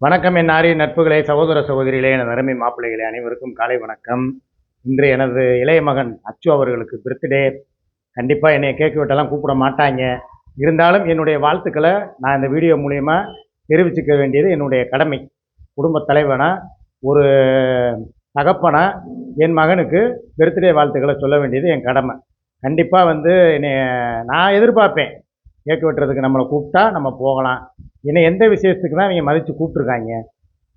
வணக்கம் என் நாரி நட்புகளே சகோதர சகோதரிகளே எனது அருமை மாப்பிள்ளைகளே அனைவருக்கும் காலை வணக்கம். இன்று எனது இளைய மகன் அச்சு அவர்களுக்கு பர்த்டே கண்டிப்பாக என்னை கேக் விட்டெல்லாம் கூப்பிட மாட்டாங்க. இருந்தாலும் என்னுடைய வாழ்த்துக்களை நான் இந்த வீடியோ மூலயமா தெரிவிச்சுக்க வேண்டியது என்னுடைய கடமை. குடும்பத் தலைவனா ஒரு தகப்பனா என் மகனுக்கு பர்த்டே வாழ்த்துக்களை சொல்ல வேண்டியது என் கடமை. கண்டிப்பாக வந்து என்னை நான் எதிர்பார்ப்பேன். கேக் வெட்டுறதுக்கு நம்மளை கூப்பிட்டா நம்ம போகலாம். என்னை எந்த விசேஷத்துக்கு தான் அவங்க மதித்து கூப்பிட்ருக்காங்க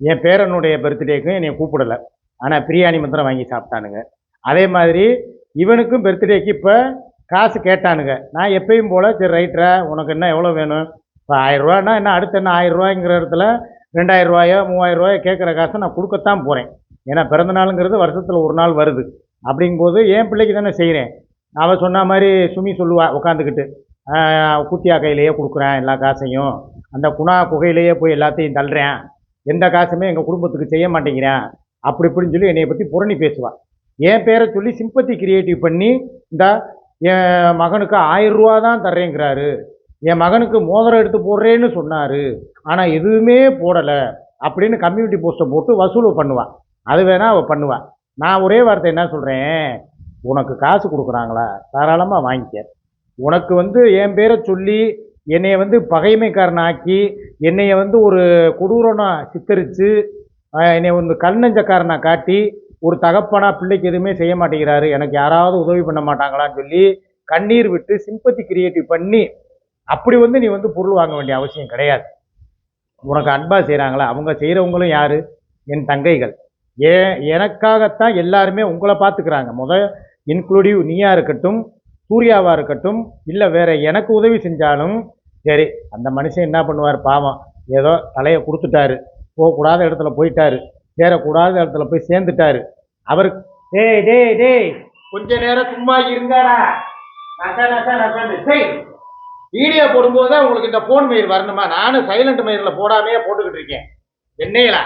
என் பேரனுடைய பர்த்டேக்கும் என்னை கூப்பிடலை. ஆனால் பிரியாணி மந்திரம் வாங்கி சாப்பிட்டானுங்க. அதே மாதிரி இவனுக்கும் பர்த்டேக்கு இப்போ காசு கேட்டானுங்க. நான் எப்பயும் போல் சரி ரைட்டரா உனக்கு என்ன எவ்வளோ வேணும்? இப்போ ஆயிரரூவான்னா என்ன அடுத்து என்ன ஆயிரரூவாங்கிற இடத்துல ரெண்டாயிரரூவாயோ மூவாயிரரூவாயோ மூவாயிரம் கேட்குற காசை நான் கொடுக்கத்தான் போகிறேன் ஏன்னா பிறந்தநாளுங்கிறது வருஷத்தில் ஒரு நாள் வருது. அப்படிங்கும்போது என் பிள்ளைக்கு தானே செய்கிறேன் அவள் சொன்ன மாதிரி சுமி சொல்லுவா உட்காந்துக்கிட்டு குத்தியா கையிலேயே கொடுக்குறேன் எல்லா காசையும். அந்த குணா குகையிலேயே போய் எல்லாத்தையும் தள்ளுறேன். எந்த காசுமே எங்கள் குடும்பத்துக்கு செய்ய மாட்டேங்கிறேன். அப்படி இப்படின்னு சொல்லி என்னை பற்றி புரணி பேசுவாள் என் பேரை சொல்லி சிம்பத்தி கிரியேட்டிவ் பண்ணி இந்த என் மகனுக்கு ஆயிரம் ரூபா தான் தர்றேங்கிறாரு. என் மகனுக்கு மோதிரம் எடுத்து போடுறேன்னு சொன்னார். ஆனால் எதுவுமே போடலை. அப்படின்னு கம்யூனிட்டி போஸ்ட்டை போட்டு வசூல் பண்ணுவாள் அது வேணால் அவள் பண்ணுவாள் நான் ஒரே வார்த்தை என்ன சொல்கிறேன் உனக்கு காசு கொடுக்குறாங்களா? தாராளமாக வாங்கிக்க. உனக்கு வந்து என் பேரை சொல்லி என்னைய வந்து பகைமைக்காரன் ஆக்கி என்னைய வந்து ஒரு கொடூரனாக சித்தரித்து என்னை வந்து கண்ணஞ்சக்காரனை காட்டி ஒரு தகப்பனா பிள்ளைக்கு எதுவுமே செய்ய மாட்டேங்கிறாரு. எனக்கு யாராவது உதவி பண்ண மாட்டாங்களான்னு சொல்லி கண்ணீர் விட்டு சிம்பத்தி கிரியேட்டிவ் பண்ணி அப்படி வந்து நீ வந்து பொருள் வாங்க வேண்டிய அவசியம் கிடையாது. உனக்கு அன்பாக செய்கிறாங்களா அவங்க செய்கிறவங்களும் யார்? என் தங்கைகள். ஏ எனக்காகத்தான் எல்லாருமே உங்களை பார்த்துக்கிறாங்க. முத இன்க்ளூடிவ் நீயாக இருக்கட்டும் சூர்யாவாக இருக்கட்டும் இல்லை வேறு எனக்கு உதவி செஞ்சாலும் சரி அந்த மனுஷன் என்ன பண்ணுவார் பாவம். ஏதோ தலையை கொடுத்துட்டாரு. போகக்கூடாத இடத்துல போயிட்டாரு. சேரக்கூடாத இடத்துல போய் சேர்ந்துட்டாரு. அவர் டே டே டே கொஞ்ச நேரம் சும்மா இருங்கடா. நச நச வீடியோ போடும்போது தான் உங்களுக்கு இந்த ஃபோன் மயிர் வரணுமா? நானும் சைலண்ட் மயிரில் போடாமையே போட்டுக்கிட்டு இருக்கேன். என்னையிலா?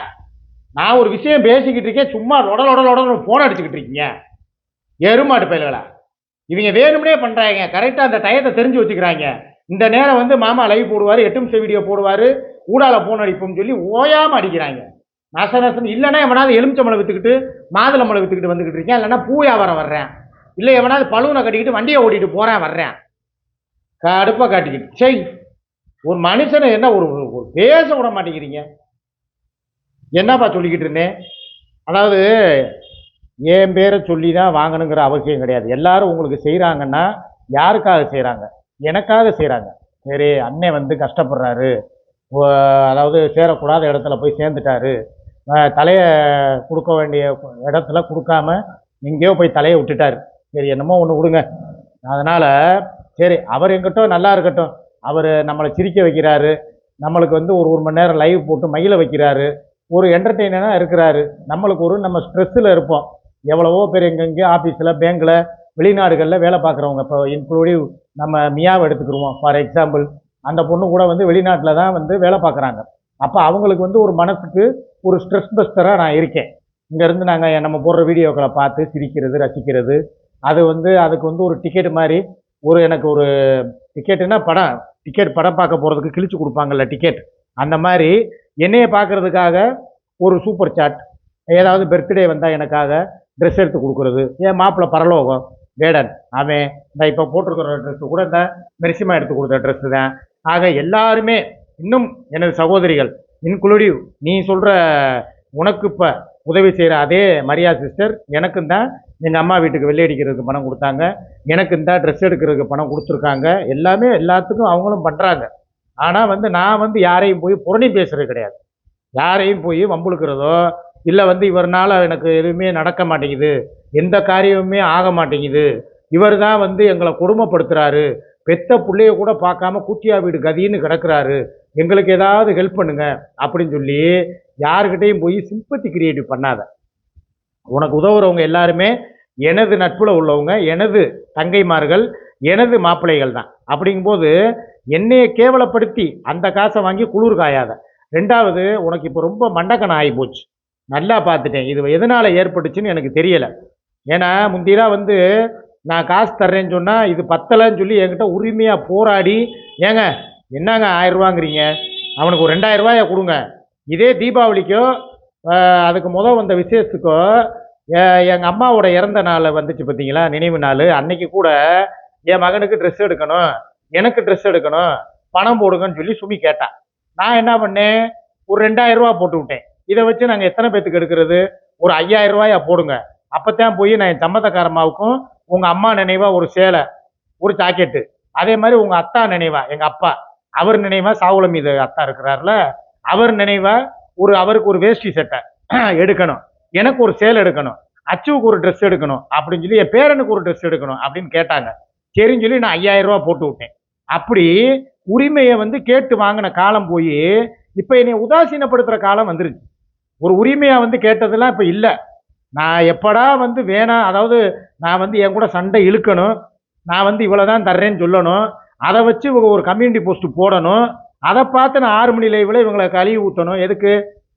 நான் ஒரு விஷயம் பேசிக்கிட்டு இருக்கேன் சும்மா உடல் உடல் உடல் ஃபோன் அடிச்சுக்கிட்டு இருக்கீங்க. எருமாட்டு பயில்களா? இவங்க வேணும்னே பண்ணுறாங்க கரெக்டாக அந்த டயத்தை தெரிஞ்சு வச்சுக்கிறாங்க. இந்த நேரம் வந்து மாமா லைவ் போடுவார் எட்டு நிமிஷம் வீடியோ போடுவார் ஊடால ஃபோன் அடிப்போம்னு சொல்லி ஓயாமல் அடிக்கிறாங்க. நச நசன் இல்லைன்னா எவனாவது எலுமிச்சம்பழம் விற்றுக்கிட்டு மாதுளம்பழம் விற்றுக்கிட்டு வந்துக்கிட்டு இருக்கேன். இல்லைன்னா பூ வியாபாரம் வர்றேன். இல்லை எவனாவது பழுவனை கட்டிக்கிட்டு வண்டியை ஓட்டிகிட்டு போகிறேன் வர்றேன். கடுப்பாக காட்டிக்கிட்டு. செய் ஒரு மனுஷனை என்ன ஒரு ஒரு பேச விட மாட்டேங்கிறீங்க. என்னப்பா சொல்லிக்கிட்டு இருந்தேன்? அதாவது என் பேரை சொல்லி தான் வாங்கணுங்கிற அவசியம் கிடையாது. எல்லாரும் உங்களுக்கு செய்கிறாங்கன்னா யாருக்காக செய்கிறாங்க எனக்காக செய்கிறாங்க சரி அண்ணன் வந்து கஷ்டப்படுறாரு. அதாவது சேரக்கூடாத இடத்துல போய் சேர்ந்துட்டாரு. தலையை கொடுக்க வேண்டிய இடத்துல கொடுக்காம எங்கேயோ போய் தலையை விட்டுட்டாரு. சரி என்னமோ ஒன்று விடுங்க. அதனால் சரி அவர் எங்கிட்ட நல்லா இருக்கட்டும். அவர் நம்மளை சிரிக்க வைக்கிறாரு. நம்மளுக்கு வந்து ஒரு ஒரு மணி நேரம் லைவ் போட்டு மயில வைக்கிறாரு. ஒரு என்டர்டெயினராக இருக்கிறாரு. நம்மளுக்கு ஒரு நம்ம ஸ்ட்ரெஸ்ஸில் இருப்போம். எவ்வளவோ பேர் எங்கெங்கே ஆஃபீஸில் பேங்க்கில் வெளிநாடுகளில் வேலை பார்க்குறவங்க. இப்போ இன்க்ளூடிவ் நம்ம மியாவை எடுத்துக்கிருவோம். ஃபார் எக்ஸாம்பிள் அந்த பொண்ணு கூட வந்து வெளிநாட்டில் தான் வந்து வேலை பார்க்குறாங்க. அப்போ அவங்களுக்கு வந்து ஒரு மனசுக்கு ஒரு ஸ்ட்ரெஸ் பஸ்டராக நான் இருக்கேன். இங்கேருந்து நாங்கள் நம்ம போடுற வீடியோக்களை பார்த்து சிரிக்கிறது ரசிக்கிறது. அது வந்து அதுக்கு வந்து ஒரு டிக்கெட் மாதிரி ஒரு எனக்கு ஒரு டிக்கெட்டுன்னா படம் டிக்கெட் படம் பார்க்க போகிறதுக்கு கிழிச்சு கொடுப்பாங்கல்ல டிக்கெட் அந்த மாதிரி என்னையை பார்க்குறதுக்காக ஒரு சூப்பர் சாட் ஏதாவது பர்த்டே வந்தால் எனக்காக ட்ரெஸ் எடுத்து கொடுக்குறது. என் மாப்பிள்ளை பரலோகம்? வேடன். அவன் இந்த இப்போ போட்டிருக்கிற ட்ரெஸ்ஸு கூட இந்த மெரிசிமா எடுத்து கொடுத்த ட்ரெஸ்ஸு தான். ஆக எல்லாருமே இன்னும் எனது சகோதரிகள் இன்க்ளூடிவ் நீ சொல்கிற உனக்கு இப்போ உதவி செய்கிற அதே மரியா சிஸ்டர் எனக்கும் தான் எங்கள் அம்மா வீட்டுக்கு வெள்ளை அடிக்கிறதுக்கு பணம் கொடுத்தாங்க. எனக்கும் தான் ட்ரெஸ் எடுக்கிறதுக்கு பணம் கொடுத்துருக்காங்க. எல்லாமே எல்லாத்துக்கும் அவங்களும் பண்ணுறாங்க ஆனால் வந்து நான் வந்து யாரையும் போய் புரணி பேசுறது கிடையாது. யாரையும் போய் வம்புழுக்கிறதோ இல்லை வந்து இவர்னால் எனக்கு எதுவுமே நடக்க மாட்டேங்குது. எந்த காரியமுமே ஆக மாட்டேங்குது. இவர் தான் வந்து எங்களை கொடுமைப்படுத்துகிறாரு பெத்த பிள்ளைய கூட பார்க்காம கூத்தியா வீடு கதின்னு கிடக்குறாரு. எங்களுக்கு ஏதாவது ஹெல்ப் பண்ணுங்க அப்படின்னு சொல்லி யாருக்கிட்டையும் போய் சிம்பத்தி கிரியேட்டிவ் பண்ணாத. உனக்கு உதவுறவங்க எல்லாருமே எனது நட்புல உள்ளவங்க எனது தங்கைமார்கள் எனது மாப்பிள்ளைகள் தான். அப்படிங்கும்போது என்னையை கேவலப்படுத்தி அந்த காசை வாங்கி குளிர் காயாத. ரெண்டாவது உனக்கு இப்போ ரொம்ப மண்டக்கணம் ஆகி போச்சு நல்லா பார்த்துட்டேன். இது எதனால் ஏற்பட்டுச்சுன்னு எனக்கு தெரியலை. ஏன்னா முந்திலாம் வந்து நான் காசு தர்றேன்னு சொன்னால் இது பத்தலைன்னு சொல்லி என்கிட்ட உரிமையாக போராடி ஏங்க என்னங்க ஆயிரரூவாங்கிறீங்க? அவனுக்கு ஒரு ரெண்டாயிரரூவாயை கொடுங்க. இதே தீபாவளிக்கோ அதுக்கு முதல் வந்த விசேஷத்துக்கோ எங்கள் அம்மாவோட இறந்த நாள் வந்துச்சு பார்த்தீங்களா நினைவு நாள். அன்னைக்கு கூட என் மகனுக்கு ட்ரெஸ் எடுக்கணும் எனக்கு ட்ரெஸ் எடுக்கணும் பணம் போடுங்கன்னு சொல்லி சுமி கேட்டான் நான் என்ன பண்ணேன்? ஒரு ரெண்டாயிரரூவா போட்டு விட்டேன். இதை வச்சு நாங்கள் எத்தனை பேத்துக்கு எடுக்கிறது? ஒரு ஐயாயிரம் ரூபாயா போடுங்க. அப்போத்தான் போய் நான் என் சம்மந்தக்காரமாவுக்கும் உங்கள் அம்மா நினைவா ஒரு சேலை ஒரு ஜாக்கெட்டு. அதே மாதிரி உங்கள் அத்தா நினைவா எங்கள் அப்பா. அவர் நினைவா சாவுல மீது அத்தா இருக்கிறார்ல அவர் நினைவா ஒரு அவருக்கு ஒரு வேஷ்டி சட்டை எடுக்கணும். எனக்கு ஒரு சேலை எடுக்கணும். அச்சுவுக்கு ஒரு ட்ரெஸ் எடுக்கணும். அப்படின்னு சொல்லி என் பேரனுக்கு ஒரு ட்ரெஸ் எடுக்கணும் அப்படின்னு கேட்டாங்க. சரின்னு சொல்லி நான் ஐயாயிரம் ரூபா போட்டு விட்டேன். அப்படி உரிமையை வந்து கேட்டு வாங்கின காலம் போய் இப்போ என்னை உதாசீனப்படுத்துகிற காலம் வந்துருச்சு. ஒரு உரிமையாக வந்து கேட்டதெல்லாம் இப்போ இல்லை. நான் எப்படா வந்து வேணாம் அதாவது நான் வந்து என் கூட சண்டை இழுக்கணும் நான் வந்து இவ்வளோ தான் தர்றேன்னு சொல்லணும் அதை வச்சு இவங்க ஒரு கம்யூனிட்டி போஸ்ட் போடணும் அதை பார்த்து நான் ஆறு மணி லைவில் இவங்களை கழுவி ஊற்றணும் எதுக்கு?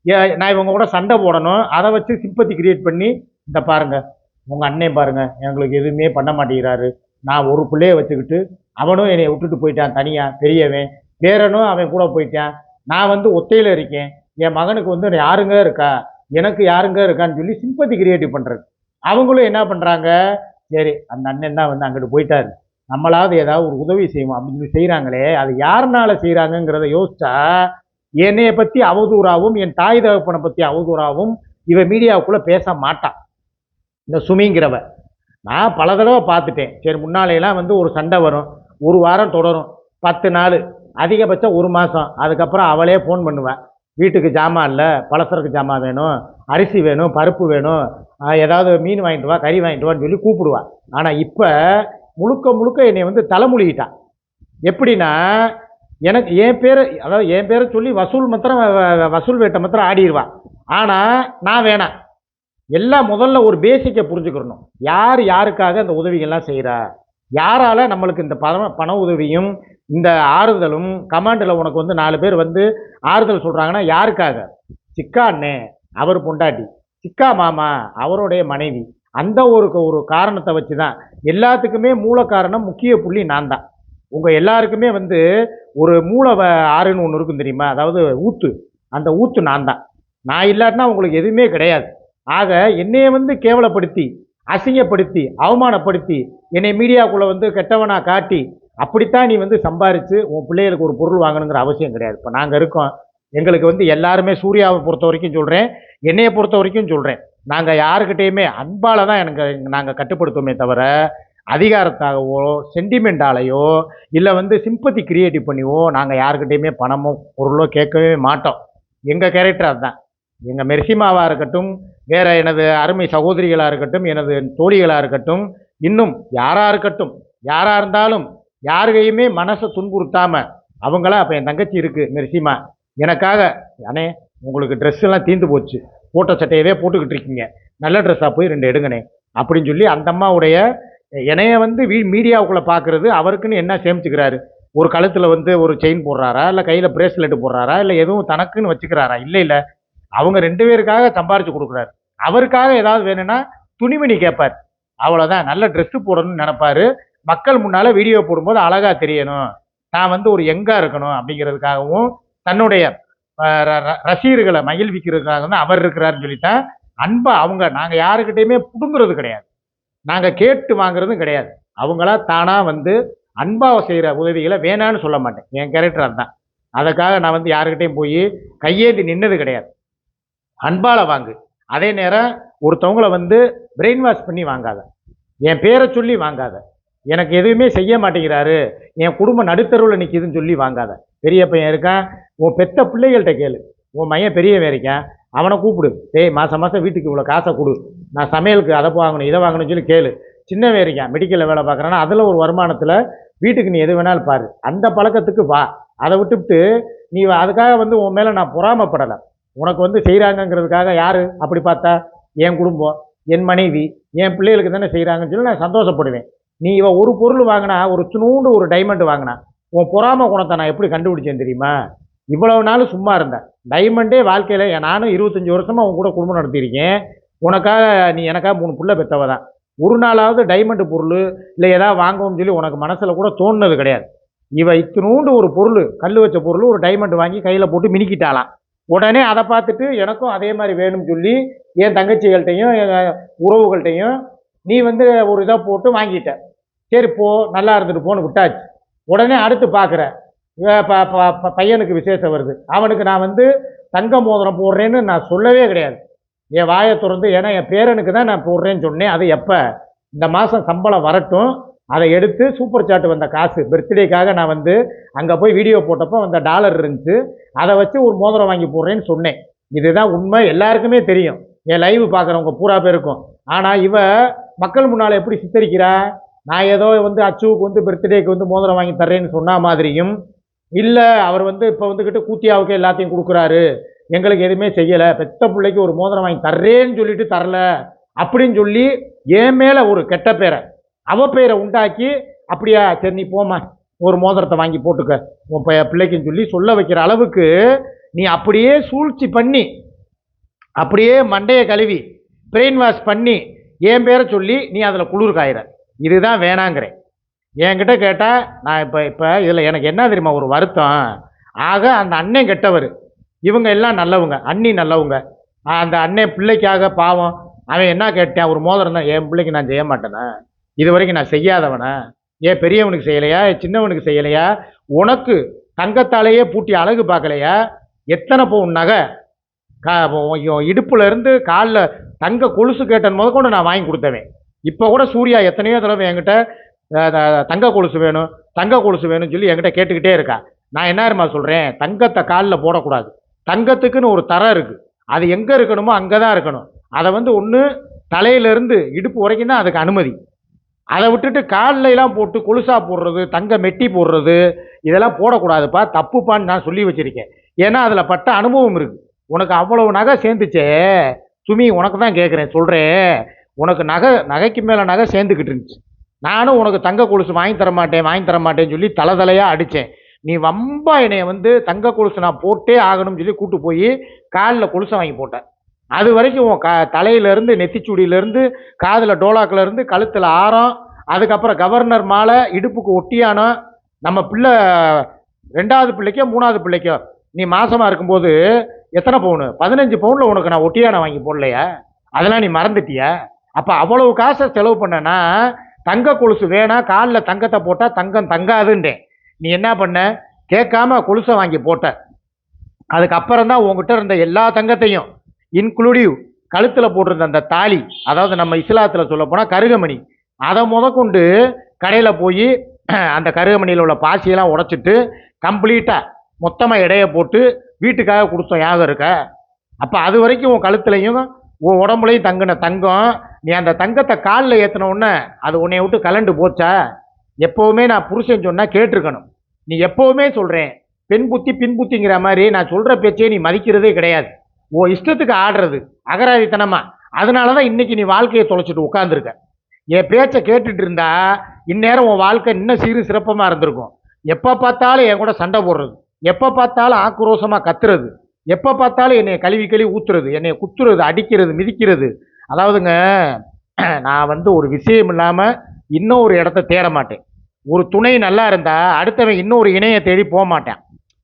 ஏ- நான் இவங்க கூட சண்டை போடணும் அதை வச்சு சிம்பத்தி கிரியேட் பண்ணி இந்த பாருங்கள் உங்கள் அண்ணன் பாருங்கள் எங்களுக்கு எதுவுமே பண்ண மாட்டேங்கிறாரு. நான் ஒரு பிள்ளைய வச்சுக்கிட்டு அவனும் என்னை விட்டுட்டு போயிட்டான் தனியாக பெரியவன் பேரனும் அவன் கூட போயிட்டான். நான் வந்து ஒத்தையில் இருக்கேன். என் மகனுக்கு வந்து யாருங்க இருக்கா? எனக்கு யாருங்க இருக்கான்னு சொல்லி சிம்பத்தி கிரியேட்டிவ் பண்ணுறது அவங்களும் என்ன பண்ணுறாங்க சரி அந்த அண்ணன் தான் வந்து அங்கிட்டு போயிட்டாரு. நம்மளாவது ஏதாவது ஒரு உதவி செய்வோம் அப்படின்னு சொல்லி செய்கிறாங்களே அது யாருனால செய்கிறாங்கங்கிறத யோசிச்சா என்னைய பற்றி அவதூறாவும் என் தாய் தகப்பனை பற்றி அவதூறாகவும் இவ மீடியாவுக்குள்ளே பேச மாட்டான் இந்த சுமிங்கிறவ. நான் பல தடவை பார்த்துட்டேன். சரி முன்னாலையெல்லாம் வந்து ஒரு சண்டை வரும். ஒரு வாரம் தொடரும். பத்து நாள். அதிகபட்சம் ஒரு மாதம் அதுக்கப்புறம் அவளே ஃபோன் பண்ணுவேன் வீட்டுக்கு ஜாமான் இல்லை பலசரக்கு ஜாமான் வேணும் அரிசி வேணும் பருப்பு வேணும் ஏதாவது மீன் வாங்கிட்டு வா கறி வாங்கிட்டு வான்னு சொல்லி கூப்பிடுவா. ஆனால் இப்போ முழுக்க முழுக்க என்னை வந்து தலைமொழிகிட்டான் எப்படின்னா எனக்கு என் பேரை அதாவது என் பேரை சொல்லி வசூல் மாத்திரம் வசூல் வேட்டை மாத்திரம் ஆடிடுவான் ஆனால் நான் வேணாம் எல்லாம் முதல்ல ஒரு பேசிக்கை புரிஞ்சுக்கிறணும் யார் யாருக்காக அந்த உதவிகள்லாம் செய்கிறா யாரால் நம்மளுக்கு இந்த பண பண உதவியும் இந்த ஆறுதலும் கமாண்டில் உனக்கு வந்து நாலு பேர் வந்து ஆறுதல் சொல்கிறாங்கன்னா யாருக்காக? சிக்கா அண்ணே அவர் பொண்டாட்டி. சிக்கா மாமா அவருடைய மனைவி. அந்த ஒரு ஒரு காரணத்தை வச்சு தான் எல்லாத்துக்குமே மூல காரணம் முக்கிய புள்ளி நான் தான் உங்கள் எல்லாருக்குமே வந்து ஒரு மூல ஆறுன்னு ஒன்று இருக்கும் தெரியுமா? அதாவது ஊத்து. அந்த ஊத்து நான் தான் நான் இல்லாட்டினா உங்களுக்கு எதுவுமே கிடையாது. ஆக என்னையை வந்து கேவலப்படுத்தி அசிங்கப்படுத்தி அவமானப்படுத்தி என்னை மீடியாக்குள்ளே வந்து கெட்டவனா காட்டி அப்படித்தான் நீ வந்து சம்பாரித்து உன் பிள்ளைகளுக்கு ஒரு பொருள் வாங்கணுங்கிற அவசியம் கிடையாது. இப்போ நாங்கள் இருக்கோம். எங்களுக்கு வந்து எல்லாருமே சூர்யாவை பொறுத்த வரைக்கும் சொல்கிறேன் என்னையை பொறுத்த வரைக்கும் சொல்கிறேன் நாங்கள் யாருக்கிட்டேயுமே அன்பால் தான் எனக்கு நாங்கள் கட்டுப்படுத்துவோமே தவிர அதிகாரத்தாகவோ சென்டிமெண்டாலேயோ இல்லை வந்து சிம்பத்தி கிரியேட்டிவ் பண்ணிவோ நாங்கள் யாருக்கிட்டேயுமே பணமோ பொருளோ கேட்கவே மாட்டோம். எங்கள் கேரக்டர் அதுதான். எங்கள் மெர்சிமாவாக இருக்கட்டும் வேறு எனது அருமை சகோதரிகளாக இருக்கட்டும் எனது தோழிகளாக இருக்கட்டும் இன்னும் யாராக இருக்கட்டும் யாராக இருந்தாலும் யாருகையுமே மனசை துன்புறுத்தாம அவங்களாம் அப்போ என் தங்கச்சி இருக்கு மெரிசிமா எனக்காக அண்ணே உங்களுக்கு ட்ரெஸ் எல்லாம் தீந்து போச்சு போட்ட சட்டையவே போட்டுக்கிட்டு இருக்கீங்க நல்ல ட்ரெஸ்ஸாக போய் ரெண்டு எடுங்கண்ணே அப்படின்னு சொல்லி அந்த அம்மாவுடைய என்னைய வந்து வீ மீடியாவுக்குள்ளே பார்க்குறது அவருக்குன்னு என்ன சேமிச்சுக்கிறாரு? ஒரு கழுத்தில் வந்து ஒரு செயின் போடுறாரா இல்லை கையில் பிரேஸ்லெட் போடுறாரா இல்லை எதுவும் தனக்குன்னு வச்சுக்கிறாரா? இல்லை இல்லை. அவங்க ரெண்டு பேருக்காக சம்பாரித்து கொடுக்குறாரு. அவருக்காக ஏதாவது வேணும்னா துணிமணி கேட்பார் அவ்வளோதான் நல்ல ட்ரெஸ்ஸு போடணும்னு நினப்பாரு. மக்கள் முன்னால் வீடியோ போடும்போது அழகாக தெரியணும். நான் வந்து ஒரு எங்காக இருக்கணும் அப்படிங்கிறதுக்காகவும் தன்னுடைய ரசிகர்களை மகிழ்விக்கிறதுக்காக தான் அவர் இருக்கிறாருன்னு சொல்லித்தான் அன்பா அவங்க நாங்கள் யாருக்கிட்டையுமே புடுங்குறது கிடையாது. நாங்கள் கேட்டு வாங்குறதும் கிடையாது. அவங்களா தானாக வந்து அன்பாக செய்கிற உதவிகளை வேணான்னு சொல்ல மாட்டேன். என் கேரக்டர் அதுதான். அதுக்காக நான் வந்து யாருக்கிட்டையும் போய் கையேந்தி நின்னது கிடையாது. அன்பால வாங்கு. அதே நேரம் ஒருத்தவங்களை வந்து பிரெயின் வாஷ் பண்ணி வாங்காத. என் பேரை சொல்லி வாங்காத. எனக்கு எதுவுமே செய்ய மாட்டேங்கிறாரு. என் குடும்பம் நடுத்தருவில் நிற்கிதுன்னு சொல்லி வாங்காத. பெரிய பையன் இருக்கான். உன் பெத்த பிள்ளைகள்கிட்ட கேளு. உன் மையன் பெரியவன் இருக்கான். அவனை கூப்பிடு. டேய் மாதம் மாதம் வீட்டுக்கு இவ்வளோ காசை கொடு. நான் சமையலுக்கு அதை வாங்கணும் இதை வாங்கணும்னு சொல்லி கேளு. சின்னவன் இருக்கான் மெடிக்கலில் வேலை பார்க்குறான்னா அதில் ஒரு வருமானத்தில் வீட்டுக்கு நீ எது வேணாலும் பாரு. அந்த பழக்கத்துக்கு வா. அதை விட்டுவிட்டு நீ அதுக்காக வந்து உன் மேலே நான் பொறாமப்படலை. உனக்கு வந்து செய்கிறாங்கங்கிறதுக்காக யார் அப்படி பார்த்தா? என் குடும்பம் என் மனைவி என் பிள்ளைகளுக்கு தானே செய்கிறாங்கன்னு சொல்லி நான் சந்தோஷப்படுவேன். நீ இவன் ஒரு பொருள் வாங்கினா ஒரு துணூண்டு ஒரு டைமண்ட் வாங்கினா உன் பொறாம குணத்தை நான் எப்படி கண்டுபிடிச்சேன் தெரியுமா? இவ்வளவு நாள் சும்மா இருந்தேன். டைமண்டே வாழ்க்கையில் நானும் இருபத்தஞ்சி வருஷமாக உன் கூட குடும்பம் நடத்தியிருக்கேன். உனக்காக நீ எனக்காக மூணு புள்ள பெற்றவ தான் ஒரு நாளாவது டைமண்டு பொருள் இல்லை ஏதாவது வாங்குவோம்னு சொல்லி உனக்கு மனசில் கூட தோணுனது கிடையாது. இவ இத்தினூண்டு ஒரு பொருள் கல் வச்ச பொருள் ஒரு டைமண்ட் வாங்கி கையில் போட்டு மினிக்கிட்டாலாம் உடனே அதை பார்த்துட்டு எனக்கும் அதே மாதிரி வேணும்னு சொல்லி என் தங்கச்சிகள்கிட்டையும் என் உறவுகள்கிட்டையும் நீ வந்து ஒரு இதை போட்டு வாங்கிட்ட. சரி போ நல்லா இருந்துட்டு போன்னு விட்டாச்சு. உடனே அடுத்து பார்க்குறேன் பையனுக்கு விசேஷம் வருது. அவனுக்கு நான் வந்து தங்க மோதிரம் போடுறேன்னு நான் சொல்லவே கிடையாது. என் வாயை திறந்து ஏன்னா என் பேரனுக்கு தான் நான் போடுறேன்னு சொன்னேன். அது எப்போ? இந்த மாதம் சம்பளம் வரட்டும். அதை எடுத்து சூப்பர் சாட் வந்த காசு. பர்த்டேக்காக நான் வந்து அங்கே போய் வீடியோ போட்டப்போ அந்த டாலர் இருந்துச்சு. அதை வச்சு ஒரு மோதிரம் வாங்கி போடுறேன்னு சொன்னேன். இதுதான் உண்மை. எல்லாருக்குமே தெரியும். என் லைவ் பார்க்குறவங்க பூரா பேருக்கும். ஆனால் இவ மக்கள் முன்னால் எப்படி சித்தரிக்கிறா? நான் ஏதோ வந்து அச்சுவுக்கு வந்து பர்த்டேக்கு வந்து மோதிரம் வாங்கி தர்றேன்னு சொன்ன மாதிரியும் இல்லை அவர் வந்து இப்போ வந்துக்கிட்டு கூத்தியாவுக்கு எல்லாத்தையும் கொடுக்குறாரு எங்களுக்கு எதுவுமே செய்யலை பெத்த பிள்ளைக்கு ஒரு மோதிரம் வாங்கி தர்றேன்னு சொல்லிட்டு தரல அப்படின்னு சொல்லி என் மேலே ஒரு கெட்ட பேரை அவ பேரை உண்டாக்கி அப்படியா சரி நீ போம்மா ஒரு மோதிரத்தை வாங்கி போட்டுக்க உன் பிள்ளைக்குன்னு சொல்லி சொல்ல வைக்கிற அளவுக்கு நீ அப்படியே சூழ்ச்சி பண்ணி அப்படியே மண்டையை கழுவி பிரெயின் வாஷ் பண்ணி என் பேரை சொல்லி நீ அதில் குளிர் காயிற. இதுதான் வேணாங்கிறேன். என்கிட்ட கேட்டால் நான் இப்போ இப்போ இதில் எனக்கு என்ன தெரியுமா ஒரு வருத்தம்? ஆக அந்த அண்ணன் கெட்டவர். இவங்க எல்லாம் நல்லவங்க அண்ணி நல்லவங்க. அந்த அண்ணன் பிள்ளைக்காக பாவம். அவன் என்ன கேட்டேன் ஒரு மோதிரம் தான் என் பிள்ளைக்கு நான் செய்ய மாட்டேனா. இது வரைக்கும் நான் செய்யாதவனா. ஏன் பெரியவனுக்கு செய்யலையா? சின்னவனுக்கு செய்யலையா? உனக்கு தங்கத்தாலேயே பூட்டி அழகு பார்க்கலையா? எத்தனை பவுன் நகை? கா இடுப்புலேருந்து காலில் தங்க கொலுசு கேட்டன் முத கொண்டு நான் வாங்கி கொடுத்தவன். இப்போ கூட சூர்யா எத்தனையோ தடவை என்கிட்ட த- தங்க கொலுசு வேணும் தங்க கொலுசு வேணும்னு சொல்லி என்கிட்ட கேட்டுக்கிட்டே இருக்கா. நான் என்னமா சொல்கிறேன் தங்கத்தை காலில் போடக்கூடாது. தங்கத்துக்குன்னு ஒரு தரம் இருக்குது அது எங்கே இருக்கணுமோ அங்கே தான் இருக்கணும். அதை வந்து ஒன்று தலையிலேருந்து இடுப்பு வரைக்கும் தான் அதுக்கு அனுமதி. அதை விட்டுட்டு கால்ல எல்லாம் போட்டு கொலுசா போடுறது தங்க மெட்டி போடுறது இதெல்லாம் போடக்கூடாதுப்பா தப்புப்பான்னு நான் சொல்லி வச்சுருக்கேன். ஏன்னா அதில் பட்ட அனுபவம் இருக்குது உனக்கு அவ்வளவு நகை சேர்ந்துச்சே. சுமி உனக்கு தான் கேட்குறேன் சொல்கிறேன் உனக்கு நகை நகைக்கு மேலே நகை சேர்ந்துக்கிட்டு இருந்துச்சு. நானும் உனக்கு தங்க கொலுசு வாங்கி தர மாட்டேன் வாங்கி தர மாட்டேன்னு சொல்லி தலை தலையாக அடித்தேன் நீ வம்பா என்னைய வந்து தங்க கொலுசு நான் போட்டே ஆகணும்னு சொல்லி கூட்டு போய் காலில் கொலுசை வாங்கி போட்டேன். அது வரைக்கும் உன் க தலையிலேருந்து நெத்திச்சுடியிலேருந்து காதில் டோலாக்கிலேருந்து கழுத்தில் ஆரம் அதுக்கப்புறம் கவர்னர் மாலை இடுப்புக்கு ஒட்டியானம் நம்ம பிள்ளை ரெண்டாவது பிள்ளைக்கோ மூணாவது பிள்ளைக்கோ நீ மாசமாக இருக்கும்போது எத்தனை பவுனு? பதினஞ்சு பவுனில் உனக்கு நான் ஒட்டியானம் வாங்கி போடலையா? அதெல்லாம் நீ மறந்துட்டியா? அப்போ அவ்வளவு காசை செலவு பண்ணனா தங்க கொலுசு வேணாம் காலில் தங்கத்தை போட்டால் தங்கம் தங்காதுன்றேன். நீ என்ன பண்ண? கேட்காம கொலுசை வாங்கி போட்ட. அதுக்கப்புறம் தான் உங்ககிட்ட இருந்த எல்லா தங்கத்தையும் இன்க்ளூடிவ் கழுத்தில் போட்டிருந்த அந்த தாலி அதாவது நம்ம இஸ்லாத்தில் சொல்ல போனால் கருகமணி அதை முதற்கொண்டு கடையில் போய் அந்த கருகமணியில் உள்ள பாசியெல்லாம் உடைச்சிட்டு கம்ப்ளீட்டாக மொத்தமாக இடையை போட்டு வீட்டுக்காக கொடுத்தோம் ஞாபகம் இருக்க? அப்போ அது வரைக்கும் உன் கழுத்துலையும் உன் உடம்புலையும் தங்கின தங்கம் நீ அந்த தங்கத்தை காலில் ஏற்றின உடனே அது உன்னை விட்டு கலண்டு போச்சா? எப்போவுமே நான் புருஷன் சொன்னால் கேட்டிருக்கணும். நீ எப்போவுமே சொல்கிறேன் பெண் புத்தி பின் புத்திங்கிற மாதிரி நான் சொல்கிற பேச்சே நீ மதிக்கிறதே கிடையாது. உன் இஷ்டத்துக்கு ஆடுறது அகராதித்தனமா? அதனால தான் இன்னைக்கு நீ வாழ்க்கையை தொலைச்சிட்டு உட்காந்துருக்க என் பேச்சை கேட்டுட்டு இருந்தா இந்நேரம் உன் வாழ்க்கை இன்னும் சீரு சிறப்பமாக இருந்திருக்கும். எப்போ பார்த்தாலும் என் கூட சண்டை போடுறது எப்போ பார்த்தாலும் ஆக்ரோஷமாக கத்துறது எப்போ பார்த்தாலும் என்னை கழுவி கழுவி ஊத்துறது என்னை குத்துறது அடிக்கிறது மிதிக்கிறது அதாவதுங்க நான் வந்து ஒரு விஷயம் இல்லாமல் இன்னும் ஒரு இடத்த தேட மாட்டேன். ஒரு துணை நல்லா இருந்தால் அடுத்தவன் இன்னொரு இணையை தேடி போக மாட்டேன்.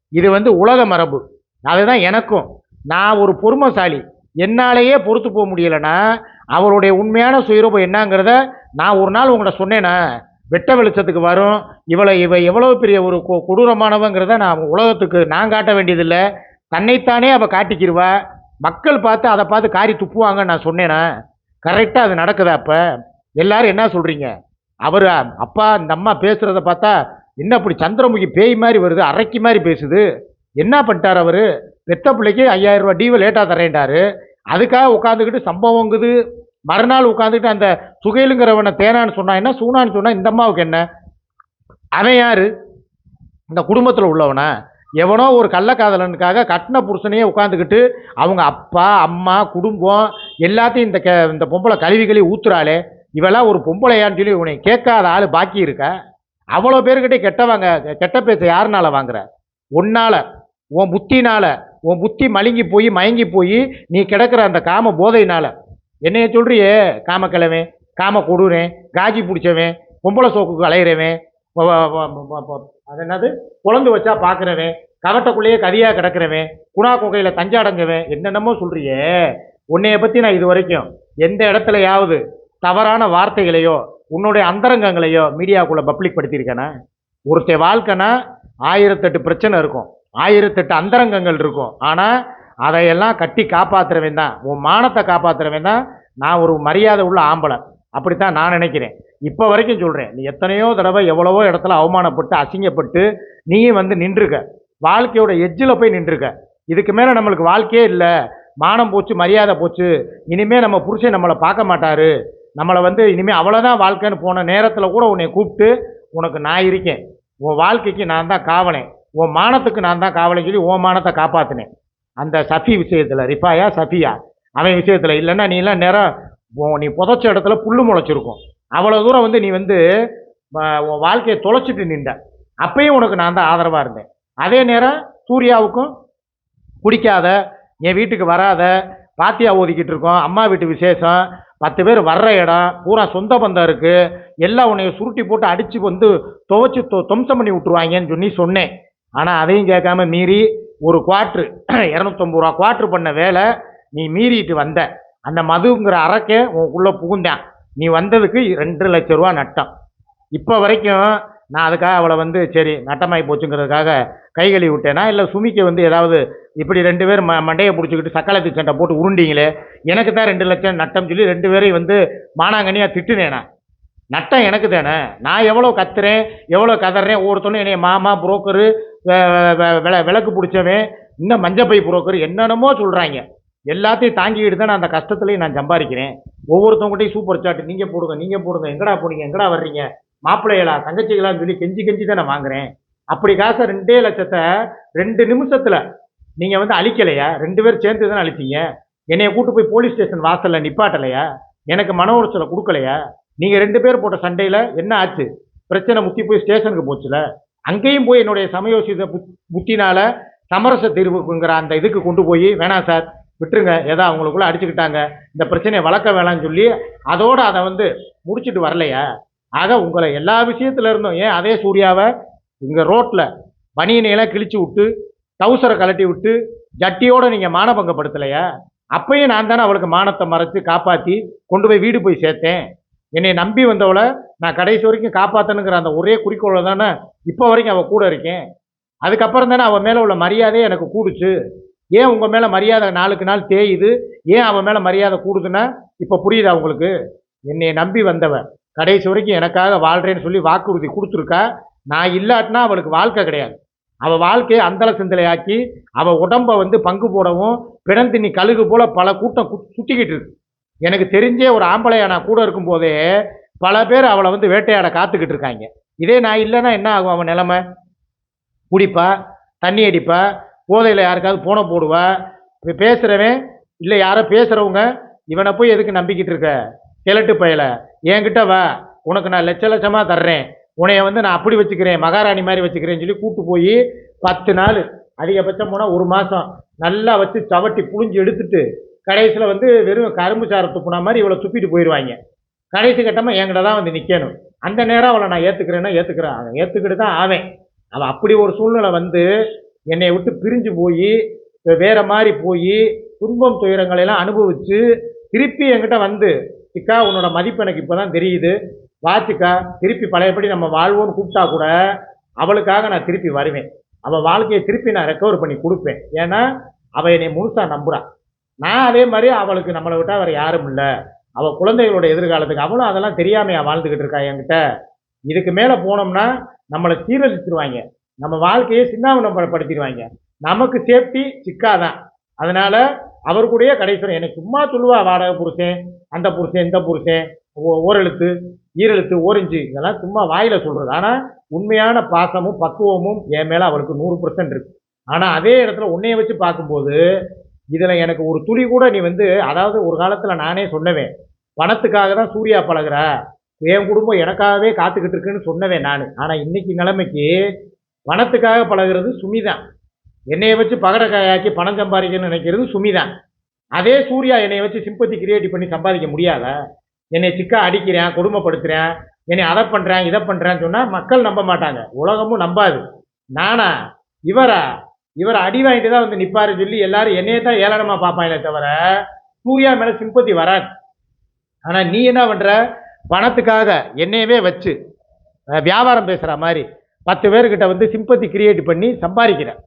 இது வந்து உலக மரபு. அதுதான் எனக்கும். நான் ஒரு பொறுமைசாலி. என்னாலேயே பொறுத்து போக முடியலன்னா அவருடைய உண்மையான சுயரூபம் என்னங்கிறத நான் ஒரு நாள் உங்கள்கிட்ட சொன்னேன்னா வெட்ட வெளிச்சத்துக்கு வரும். இவளை இவ எவ்வளவு பெரிய ஒரு கொ- கொடூரமானவங்கிறத நான் உலகத்துக்கு நான் காட்ட வேண்டியதில்லை. தன்னைத்தானே அவள் காட்டிக்கிடுவா மக்கள் பார்த்து அதை பார்த்து காரி துப்புவாங்கன்னு நான் சொன்னேன்னா கரெக்டாக அது நடக்குதா அப்போ? எல்லாரும் என்ன சொல்கிறீங்க அவர் அப்பா இந்த அம்மா பேசுகிறத பார்த்தா என்ன அப்படி சந்திரமுகி பேய் மாதிரி வருது அரைக்கி மாதிரி பேசுது. என்ன பண்ணிட்டார் அவர்? பெத்த பிள்ளைக்கு ஐயாயிரம் ரூபாய் டீவை லேட்டாக தரேன்டாரு. அதுக்காக உட்காந்துக்கிட்டு சம்பவங்குது மறுநாள் உட்காந்துக்கிட்டு அந்த சுகைலுங்கிறவனை தேனான்னு சொன்னா என்ன? சூனான்னு சொன்னால் இந்த அம்மாவுக்கு என்ன? அவன் யார்? இந்த குடும்பத்தில் உள்ளவனா? எவனோ ஒரு கள்ளக்காதலனுக்காக கட்டின புருஷனையே உட்காந்துக்கிட்டு அவங்க அப்பா அம்மா குடும்பம் எல்லாத்தையும் இந்த க இந்த பொம்பளை கழுவி கழுவி ஊத்துறாளே. இவெல்லாம் ஒரு பொம்பளையான்னு சொல்லி உன்னை கேட்காத ஆள் பாக்கி இருக்க. அவ்வளோ பேருக்கிட்டயும் கெட்ட வாங்க கெட்ட பேச்சை யாருனால வாங்குற? உன்னால். உன் புத்தினால். உன் புத்தி மழுங்கி போய் மயங்கி போய் நீ கிடக்கிற அந்த காம போதையினால். என்னைய சொல்றியே காமக்கிழவன் காம கொடுறேன் காஜி பிடிச்சவன் பொம்பளை சோக்குக்கு அலையிறவன் அது என்னது? குழந்து வச்சா பார்க்குறவன் கவட்டக்குள்ளேயே கதியாக கிடக்கிறவன் குணா குகையில் தஞ்சாடங்கவன் என்னென்னமோ சொல்கிறியே உன்னைய பற்றி நான் இது வரைக்கும் எந்த இடத்துலையாவது தவறான வார்த்தைகளையோ உன்னுடைய அந்தரங்கங்களையோ மீடியாவுக்குள்ளே பப்ளிக் படுத்தியிருக்கேனா? ஒருத்தன் வாழ்க்கைனா ஆயிரத்தெட்டு பிரச்சனை இருக்கும் ஆயிரத்தெட்டு அந்தரங்கங்கள் இருக்கும். ஆனால் அதையெல்லாம் கட்டி காப்பாற்றுறவன் தான். உன் மானத்தை காப்பாற்றுறவன் தான். நான் ஒரு மரியாதை உள்ள ஆம்பளை. அப்படித்தான் நான் நினைக்கிறேன். இப்போ வரைக்கும் சொல்கிறேன் நீ எத்தனையோ தடவை எவ்வளவோ இடத்துல அவமானப்பட்டு அசிங்கப்பட்டு நீயும் வந்து நின்றுருக்க வாழ்க்கையோட எஜ்ஜில் போய் நின்றுருக்க இதுக்கு மேலே நம்மளுக்கு வாழ்க்கையே இல்லை. மானம் போச்சு மரியாதை போச்சு. இனிமே நம்ம புருஷன் நம்மளை பார்க்க மாட்டார். நம்மளை வந்து இனிமேல் அவ்வளோதான் வாழ்க்கைன்னு போன நேரத்தில் கூட உன்னை கூப்பிட்டு உனக்கு நான் இருக்கேன். உன் வாழ்க்கைக்கு நான் தான் காவலேன். உன் மானத்துக்கு நான் தான் காவலைன்னு சொல்லி உன் மானத்தை காப்பாற்றினேன் அந்த சஃபி விஷயத்தில் ரிஃபாயா சஃபியா? அவன் விஷயத்தில் இல்லைன்னா நீ எல்லாம் நேரம் நீ புதைச்ச இடத்துல புல் முளைச்சிருக்கும். அவ்வளோ தூரம் வந்து நீ வந்து வாழ்க்கையை தொலைச்சிட்டு நின்ற. அப்பயும் உனக்கு நான் தான் ஆதரவாக இருந்தேன். அதே நேரம் சூர்யாவுக்கும் குடிக்காத என் வீட்டுக்கு வராத பாத்தியா ஓதிக்கிட்டு இருக்கோம் அம்மா வீட்டு விசேஷம் பத்து பேர் வர்ற இடம் பூரா சொந்த பந்தம் இருக்குது எல்லாம் உன்னைய சுருட்டி போட்டு அடித்து வந்து துவைச்சி தொ துவம்சம் பண்ணி விட்ருவாங்கன்னு சொல்லி சொன்னேன். ஆனால் அதையும் கேட்காம மீறி ஒரு குவாட்ரு இரநூத்தம்பது ரூபா குவாட்ரு பண்ண வேலை நீ மீறிட்டு வந்த. அந்த மதுங்கிற அறக்கே உனக்குள்ளே புகுந்தேன். நீ வந்ததுக்கு ரெண்டு லட்ச ரூபா நட்டம். இப்போ வரைக்கும் நான் அதுக்காக அவளை வந்து சரி நட்டமாகி போச்சுங்கிறதுக்காக கை கழுவி விட்டேனா? இல்லை சுமிக்கு வந்து ஏதாவது இப்படி ரெண்டு பேர் ம மண்டையை பிடிச்சிக்கிட்டு சக்காலத்தி சண்டை போட்டு உருண்டிங்களே? எனக்கு தான் ரெண்டு லட்சம் நட்டம் சொல்லி ரெண்டு பேரையும் வந்து மானாங்கனியாக திட்டுனேனா? நட்டம் எனக்கு தானே. நான் எவ்வளோ கத்துறேன் எவ்வளோ கதறேன்? ஒவ்வொருத்தனும் என்னைய மாமா புரோக்கரு விளக்கு பிடிச்சவன் இன்னும் மஞ்சப்பை புரோக்கர் என்னென்னமோ சொல்கிறாங்க எல்லாத்தையும் தாங்கிக்கிட்டு தான் நான் அந்த கஷ்டத்துலையும் நான் சம்பாதிக்கிறேன். ஒவ்வொருத்தவங்ககிட்டையும் சூப்பர் சாட் நீங்கள் போடுங்க நீங்கள் போடுங்க எங்கடா போனீங்க எங்கடா வர்றீங்க மாப்பிள்ளைகளா தங்கச்சிகளான்னு சொல்லி கெஞ்சி கெஞ்சி தான் நான் வாங்குறேன். அப்படி காசை ரெண்டே லட்சத்தை ரெண்டு நிமிஷத்தில் நீங்கள் வந்து அழிக்கலையா? ரெண்டு பேர் சேர்ந்து தானே அழிச்சிங்க. என்னைய கூட்டு போய் போலீஸ் ஸ்டேஷன் வாசலில் நிப்பாட்டலையா? எனக்கு மன உளைச்சலை கொடுக்கலையா? நீங்கள் ரெண்டு பேர் போட்ட சண்டையில் என்ன ஆச்சு? பிரச்சனை முத்தி போய் ஸ்டேஷனுக்கு போச்சுல. அங்கேயும் போய் என்னுடைய சமயோசித புத் புத்தினால் சமரச தீர்வுங்கிற அந்த இதுக்கு கொண்டு போய் வேணாம் சார் விட்டுருங்க. ஏதோ அவங்களுக்குள்ள அடிச்சுக்கிட்டாங்க. இந்த பிரச்சனையை வளர்க்க வேணாம்னு சொல்லி அதோடு அதை வந்து முடிச்சிட்டு வரலையா. ஆக உங்களை எல்லா விஷயத்துல இருந்தும் ஏன் அதே சூர்யாவை இங்கே ரோட்டில் பனியனையெல்லாம் கிழிச்சு விட்டு டவுசரை கழட்டி விட்டு ஜட்டியோடு நீங்கள் மானபங்கப்படுத்தலையா? அப்பயும் நான் தானே அவளுக்கு மானத்தை மறைச்சு காப்பாற்றி கொண்டு போய் வீடு போய் சேர்த்தேன். என்னை நம்பி வந்தவளை நான் கடைசி வரைக்கும் காப்பாற்றணுங்கிற அந்த ஒரே குறிக்கோளை தானே இப்போ வரைக்கும் அவள் கூட இருக்கேன். அதுக்கப்புறம் தானே அவள் மேலே உள்ள மரியாதையை எனக்கு கூடுச்சு. ஏன் உங்கள் மேலே மரியாதை நாளுக்கு நாள் தேயுது? ஏன் அவன் மேலே மரியாதை கூடுதுன்னா? இப்போ புரியுதா உங்களுக்கு? என்னை நம்பி வந்தவன் கடைசி வரைக்கும் எனக்காக வாழ்கிறேன்னு சொல்லி வாக்குறுதி கொடுத்துருக்கா. நான் இல்லாட்டினா அவளுக்கு வாழ்க்கை கிடையாது. அவள் வாழ்க்கையை அந்தள சிந்தலையாக்கி அவள் உடம்ப வந்து பங்கு போடவும் பிணந்தினி கழுகு போல் பல கூட்டம் சுட்டிக்கிட்டு இருக்கு. எனக்கு தெரிஞ்சே ஒரு ஆம்பளையா நான் கூட இருக்கும்போதே பல பேர் அவளை வந்து வேட்டையாட காத்துக்கிட்டு இருக்காங்க. இதே நான் இல்லைன்னா என்ன ஆகும் அவன் நிலமை? குடிப்பா தண்ணி அடிப்பா போதையில் யாருக்காவது போன போடுவா? இப்போ பேசுகிறவன் இல்லை யாரோ பேசுகிறவங்க இவனை போய் எதுக்கு நம்பிக்கிட்டு இருக்க? கிழட்டு பயல. என்கிட்ட வா. உனக்கு நான் லட்ச லட்சமாக தர்றேன். உன்னைய வந்து நான் அப்படி வச்சுக்கிறேன். மகாராணி மாதிரி வச்சுக்கிறேன்னு சொல்லி கூட்டு போய் பத்து நாள் அதிகபட்சம் போனால் ஒரு மாதம் நல்லா வச்சு சவட்டி புழிஞ்சு எடுத்துட்டு கடைசியில் வந்து வெறும் கரும்பு சாரை துப்புன மாதிரி இவளை துப்பிட்டு போயிடுவாங்க கடைசி கட்டமாக என்கிட்ட தான் வந்து நிற்கணும் அந்த நேரம் அவளை நான் ஏற்றுக்கிறேன்னா ஏற்றுக்கிறேன் அவன் ஏற்றுக்கிட்டு தான் ஆவேன். அவன் அப்படி ஒரு சூழ்நிலை வந்து என்னை விட்டு பிரிஞ்சு போய் வேற மாதிரி போய் துன்பம் துயரங்களை எல்லாம் அனுபவிச்சு திருப்பி என்கிட்ட வந்து சிக்கா உன்னோட மதிப்பு எனக்கு இப்போ தான் தெரியுது வாச்சிக்கா திருப்பி பழையபடி நம்ம வாழ்வோன்னு கூப்பிட்டா கூட அவளுக்காக நான் திருப்பி வருவேன். அவள் வாழ்க்கையை திருப்பி நான் ரெக்கவர் பண்ணி கொடுப்பேன். ஏன்னா அவள் என்னை முழுசாக நம்புகிறான் நான் அதே மாதிரி அவளுக்கு நம்மளை விட்டால் வேறு யாரும் இல்லை. அவள் குழந்தைகளோட எதிர்காலத்துக்கு அவளும் அதெல்லாம் தெரியாமையா வாழ்ந்துக்கிட்டு இருக்கா என்கிட்ட. இதுக்கு மேலே போனோம்னா நம்மளை சீரழிச்சிருவாங்க. நம்ம வாழ்க்கையை சின்னாவனப்படுத்திடுவாங்க. நமக்கு சேஃப்டி சிக்காதான். அதனால அவர் கூடயே கடைசி எனக்கு சும்மா சொல்லுவா வாடகை புருஷன் அந்த புருஷன் இந்த புருஷன் ஓ- ஓரெழுத்து ஈரெழுத்து ஓரஞ்சு இதெல்லாம் சும்மா வாயில சொல்றது. ஆனா உண்மையான பாசமும் பக்குவமும் என் மேல அவளுக்கு நூறு பர்சன்ட் இருக்கு. ஆனா அதே இடத்துல உன்னைய வச்சு பார்க்கும்போது இதுல எனக்கு ஒரு துளி கூட நீ வந்து அதாவது ஒரு காலத்துல நானே சொன்னவேன் பணத்துக்காக தான் சூர்யா பழகிற. என் குடும்பம் எனக்காகவே காத்துக்கிட்டு இருக்குன்னு சொன்னவேன் நான். ஆனா இன்னைக்கு நிலைமைக்கு பணத்துக்காக பழகிறது சுமிதான். என்னையை வச்சு பகடக்காயாக்கி பணம் சம்பாதிக்கணும்னு நினைக்கிறது சுமிதான். அதே சூர்யா என்னை வச்சு சிம்பத்தி கிரியேட் பண்ணி சம்பாதிக்க முடியாதா? என்னை சிக்கா அடிக்கிறேன் கொடுமைப்படுத்துகிறேன் என்னை அதை பண்ணுறேன் இதை பண்ணுறேன்னு சொன்னால் மக்கள் நம்ப மாட்டாங்க. உலகமும் நம்பாது. நானா? இவரா? இவர் அடி வாங்கிட்டு தான் வந்து நிப்பாரு சொல்லி எல்லாரும் என்னையே தான் ஏளனமாக பார்ப்பாங்களே தவிர சூர்யா மேலே சிம்பத்தி வராது. ஆனால் நீ என்ன பண்ணுற பணத்துக்காக என்னையவே வச்சு வியாபாரம் பேசுகிற மாதிரி பத்து பேர்கிட்ட வந்து சிம்பத்தி கிரியேட் பண்ணி சம்பாதிக்கிறேன்.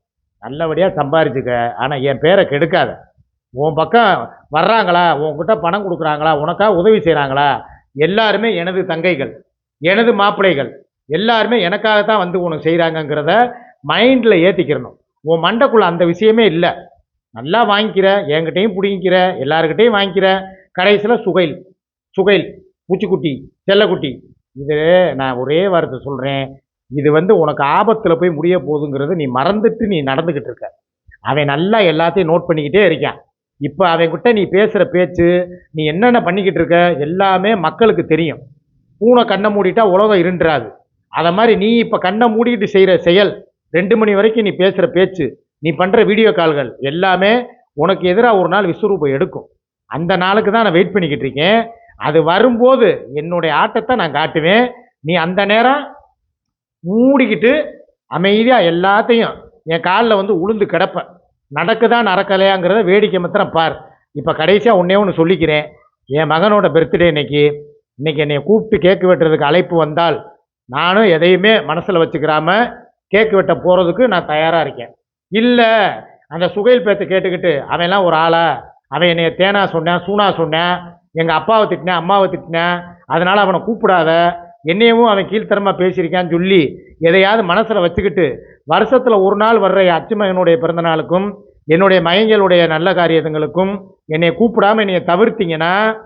நல்லபடியாக சம்பாரிச்சுக்க. ஆனால் என் பேரை கெடுக்காத. உன் பக்கம் வர்றாங்களா? உன்கிட்ட பணம் கொடுக்குறாங்களா? உனக்காக உதவி செய்கிறாங்களா எல்லாருமே எனது தங்கைகள் எனது மாப்பிள்ளைகள் எல்லாருமே எனக்காக தான் வந்து உனக்கு செய்கிறாங்கங்கிறத மைண்டில் ஏற்றிக்கிறணும் உன் மண்டைக்குள்ள அந்த விஷயமே இல்லை. நல்லா வாங்கிக்கிற என்கிட்டையும் பிடிங்கிக்கிற எல்லாருக்கிட்டையும் வாங்கிக்கிற. கடைசியில் சுகைல் சுகைல் பூச்சிக்குட்டி செல்லக்குட்டி. இது நான் ஒரே வார்த்தை சொல்கிறேன் இது வந்து உனக்கு ஆபத்தில் போய் முடிய போகுதுங்கிறது நீ மறந்துட்டு நீ நடந்துக்கிட்டு இருக்க. அவன் நல்லா எல்லாத்தையும் நோட் பண்ணிக்கிட்டே இருக்கான். இப்போ அவன்கிட்ட நீ பேசுகிற பேச்சு நீ என்னென்ன பண்ணிக்கிட்டு இருக்க எல்லாமே மக்களுக்கு தெரியும். பூனை கண்ணை மூடிட்டா உலகம் இருண்டுறாது அதை மாதிரி நீ இப்போ கண்ணை மூடிக்கிட்டு செய்கிற செயல் ரெண்டு மணி வரைக்கும் நீ பேசுகிற பேச்சு நீ பண்ணுற வீடியோ கால்கள் எல்லாமே உனக்கு எதிராக ஒரு நாள் விஸ்வரூபம் எடுக்கும். அந்த நாளுக்கு தான் நான் வெயிட் பண்ணிக்கிட்டு இருக்கேன். அது வரும்போது என்னுடைய ஆட்டத்தை நான் காட்டுவேன். நீ அந்த நேரம் மூடிக்கிட்டு அமைதியாக எல்லாத்தையும் என் காலில் வந்து உளுந்து கிடப்பேன். நடக்குதா நடக்கலையாங்கிறத வேடிக்கை மாத்திரம் பார். இப்போ கடைசியாக ஒன்றே ஒன்று சொல்லிக்கிறேன். என் மகனோட பர்த்டே இன்னைக்கு. இன்றைக்கி என்னை கூப்பிட்டு கேக்கு வெட்டுறதுக்கு அழைப்பு வந்தால் நானும் எதையுமே மனசில் வச்சுக்கிறாம கேக்கு வெட்ட போகிறதுக்கு நான் தயாராக இருக்கேன். இல்லை அந்த சுகைல் பேத்தை கேட்டுக்கிட்டு அவன்லாம் ஒரு ஆளா? அவன் என்னைய தேனா சொன்னேன் சூனா சொன்னேன் எங்கள் அப்பாவை திட்டினேன் அம்மாவை திட்டினேன் அதனால் அவனை கூப்பிடாத. என்னையவும் அவன் கீழ்த்தரமாக பேசியிருக்கான்னு சொல்லி எதையாவது மனசில் வச்சுக்கிட்டு வருஷத்தில் ஒரு நாள் வர்ற அச்சுமகனுடைய பிறந்த நாளுக்கும் என்னுடைய மயங்களுடைய நல்ல காரியங்களுக்கும் என்னை கூப்பிடாம என்னை தவிர்த்திங்கன்னா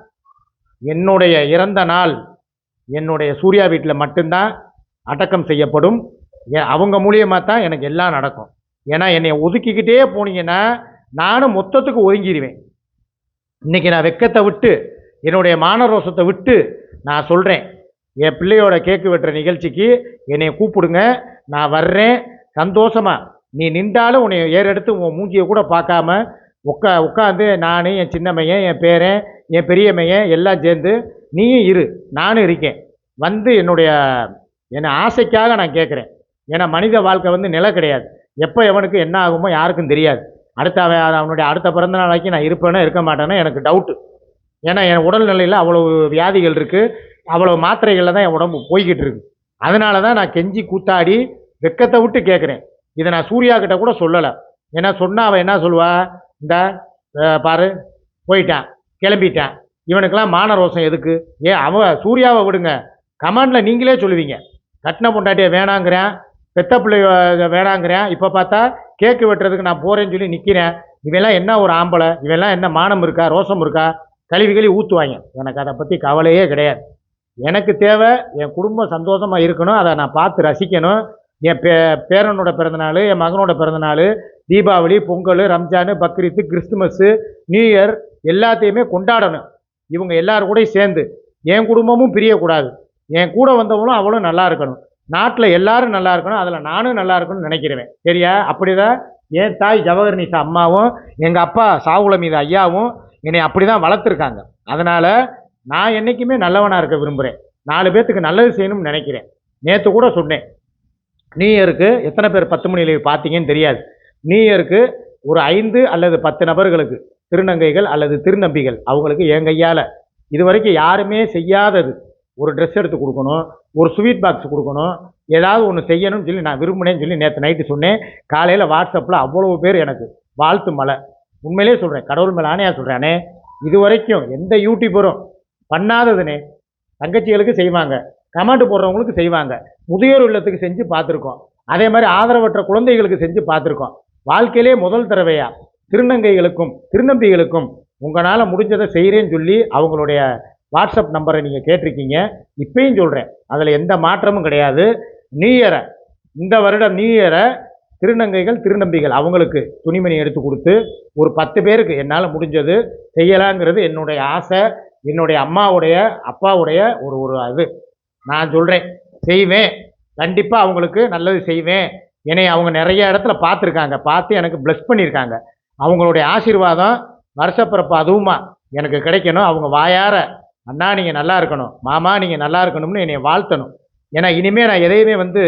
என்னுடைய இறந்த நாள் என்னுடைய சூர்யா வீட்டில் மட்டும்தான் அடக்கம் செய்யப்படும். ஏ- அவங்க மூலியமாக தான் எனக்கு எல்லாம் நடக்கும். ஏன்னா என்னை ஒதுக்கிக்கிட்டே போனீங்கன்னா நானும் மொத்தத்துக்கு ஒதுங்கிடுவேன் இன்னைக்கு நான் வெக்கத்தை விட்டு என்னுடைய மானரோசத்தை விட்டு நான் சொல்கிறேன் என் பிள்ளையோட கேக்கு வெட்டுற நிகழ்ச்சிக்கு என்னை கூப்பிடுங்க. நான் வர்றேன். சந்தோஷமா. நீ நின்றாலும் உன்னை ஏறெடுத்து உன் மூஞ்சியை கூட பார்க்காம உட்கா உட்காந்து நான் என் சின்ன மையன் என் பேரன் என் பெரியம்மையன் எல்லாம் சேர்ந்து நீயும் இரு. நானும் இருக்கேன். வந்து என்னுடைய என்னை ஆசைக்காக நான் கேட்குறேன். ஏன்னா மனித வாழ்க்கை வந்து நிலை கிடையாது. எப்போ எவனுக்கு என்ன ஆகுமோ யாருக்கும் தெரியாது. அடுத்த அவன் அவனுடைய அடுத்த பிறந்த நாளைக்கு நான் இருப்பேனோ இருக்க மாட்டேனோ எனக்கு டவுட்டு ஏன்னா என் உடல்நிலையில் அவ்வளோ வியாதிகள் இருக்குது அவ்வளவு மாத்திரைகளில் தான் என் உடம்பு போய்கிட்டு இருக்கு. அதனால தான் நான் கெஞ்சி கூத்தாடி வெக்கத்தை விட்டு கேட்குறேன் இதை நான் சூர்யா கிட்ட கூட சொல்லலை. ஏன்னா சொன்னா அவன் என்ன சொல்லுவா? இந்த பாரு போயிட்டான் கிளம்பிட்டான். இவனுக்கெல்லாம் மான ரோசம் எதுக்கு? ஏ அவன் சூர்யாவை விடுங்க. கமாண்டில் நீங்களே சொல்லுவீங்க. கட்டின பொண்டாட்டியை வேணாங்கிறேன் பெத்த பிள்ளை வேணாங்கிறேன். இப்போ பார்த்தா கேக்கு வெட்டுறதுக்கு நான் போகிறேன்னு சொல்லி நிற்கிறேன் இவெல்லாம் என்ன ஒரு ஆம்பளை? இவெல்லாம் என்ன மானம் இருக்கா? ரோசம் இருக்கா? கழுவி கழுவி ஊற்றுவாங்க எனக்கு அதை பற்றி கவலையே கிடையாது. எனக்கு தேவை என் குடும்பம் சந்தோஷமாக இருக்கணும் அதை நான் பார்த்து ரசிக்கணும். என் பே பேரனோட பிறந்தநாள் என் மகனோட பிறந்தநாள் Deepavali Pongal Ramzan Bakrid Christmas new year எல்லாத்தையுமே கொண்டாடணும். இவங்க எல்லாரும் கூட சேர்ந்து. என் குடும்பமும் பிரியக்கூடாது. என் கூட வந்தவங்களும் அவளும் நல்லா இருக்கணும். நாட்டில் எல்லாரும் நல்லா இருக்கணும் அதில் நானும் நல்லா இருக்கணும்னு நினைக்கிறேன் சரியா? அப்படிதான் என் தாய் ஜவஹர்னிசா அம்மாவும் எங்கள் அப்பா சாகுல மீது ஐயாவும் என்னை அப்படி தான் வளர்த்துருக்காங்க. அதனால் நான் என்றைக்குமே நல்லவனாக இருக்க விரும்புகிறேன் நாலு பேர்த்துக்கு நல்லது செய்யணும்னு நினைக்கிறேன். நேற்று கூட சொன்னேன். நியூ இயருக்கு எத்தனை பேர் பத்து மணி லீவ் பார்த்தீங்கன்னு தெரியாது. நியூ இயருக்கு ஒரு ஐந்து அல்லது பத்து நபர்களுக்கு திருநங்கைகள் அல்லது திருநம்பிகள் அவங்களுக்கு என் கையால். இது வரைக்கும் யாருமே செய்யாதது. ஒரு ட்ரெஸ் எடுத்து கொடுக்கணும் ஒரு ஸ்வீட் பாக்ஸ் கொடுக்கணும் ஏதாவது ஒன்று செய்யணும்னு சொல்லி நான் விரும்பினேன்னு சொல்லி நேற்று நைட்டு சொன்னேன். காலையில் வாட்ஸ்அப்பில் அவ்வளோ பேர் எனக்கு வாழ்த்து மலை உண்மையிலே சொல்கிறேன் கடவுள் மேலே ஆணையாக சொல்கிறேனே இது வரைக்கும் எந்த யூடியூபரும் பண்ணாததுனே. தங்கச்சிகளுக்கு செய்வாங்க. கமெண்ட் போடுறவங்களுக்கு செய்வாங்க. முதியோர் இல்லத்துக்கு செஞ்சு பார்த்துருக்கோம். அதே மாதிரி ஆதரவற்ற குழந்தைகளுக்கு செஞ்சு பார்த்துருக்கோம். வாழ்க்கையிலே முதல் தடவையா? திருநங்கைகளுக்கும் திருநம்பிகளுக்கும் உங்களால் முடிஞ்சதை செய்கிறேன்னு சொல்லி அவங்களுடைய வாட்ஸ்அப் நம்பரை நீங்கள் கேட்டிருக்கீங்க. இப்பயும் சொல்கிறேன் அதில் எந்த மாற்றமும் கிடையாது. நியூ இயரை இந்த வருடம் நியூ இயரை திருநங்கைகள் திருநம்பிகள் அவங்களுக்கு துணிமணி எடுத்து கொடுத்து ஒரு பத்து பேருக்கு என்னால் முடிஞ்சது செய்யலாங்கிறது என்னுடைய ஆசை. என்னுடைய அம்மாவுடைய அப்பாவுடைய ஒரு ஒரு இது. நான் சொல்கிறேன் செய்வேன். கண்டிப்பாக அவங்களுக்கு நல்லது செய்வேன். என்னை அவங்க நிறைய இடத்துல பார்த்துருக்காங்க. பார்த்து எனக்கு ப்ளஸ் பண்ணியிருக்காங்க. அவங்களுடைய ஆசீர்வாதம் வருஷப்பிறப்பு அதுவுமா எனக்கு கிடைக்கணும். அவங்க வாயார அண்ணா நீங்கள் நல்லா இருக்கணும். மாமா நீங்கள் நல்லா இருக்கணும்னு என்னை வாழ்த்தணும். ஏன்னா இனிமேல் நான் எதையுமே வந்து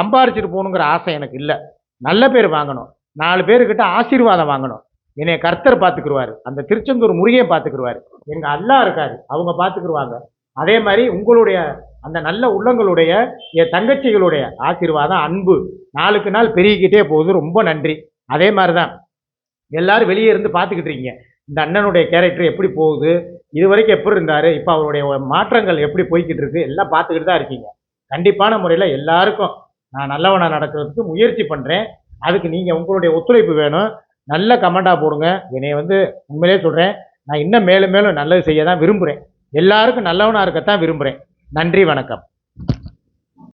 சம்பாரிச்சிட்டு போகணுங்கிற ஆசை எனக்கு இல்லை. நல்ல பேர் வாங்கணும். நாலு பேர்கிட்ட ஆசீர்வாதம் வாங்கணும். என்னை கர்த்தர் பார்த்துக்குருவார். அந்த திருச்செந்தூர் முருகையை பார்த்துக்குருவார். எங்கள் அல்லா இருக்காரு. அவங்க பார்த்துக்குருவாங்க அதே மாதிரி உங்களுடைய அந்த நல்ல உள்ளங்களுடைய என் தங்கச்சிகளுடைய ஆசீர்வாதம் அன்பு நாளுக்கு நாள் பெருகிக்கிட்டே போகுது. ரொம்ப நன்றி. அதே மாதிரி தான் எல்லாரும் வெளியே இருந்து பார்த்துக்கிட்டு இருக்கீங்க. இந்த அண்ணனுடைய கேரக்டர் எப்படி போகுது? இது வரைக்கும் எப்படி இருந்தார்? இப்போ அவருடைய மாற்றங்கள் எப்படி போய்கிட்டு இருக்கு? எல்லாம் பார்த்துக்கிட்டு தான் இருக்கீங்க. கண்டிப்பான முறையில் எல்லாருக்கும் நான் நல்லவனாக நடக்கிறதுக்கு முயற்சி பண்ணுறேன் அதுக்கு நீங்கள் உங்களுடைய ஒத்துழைப்பு வேணும். நல்ல கமெண்டாக போடுங்க. என்னை வந்து உண்மையிலே சொல்கிறேன் நான் இன்னும் மேலும் மேலும் நல்லது செய்ய தான் விரும்புகிறேன் எல்லாருக்கும் நல்லவனாக இருக்கத்தான் விரும்புகிறேன் நன்றி வணக்கம்.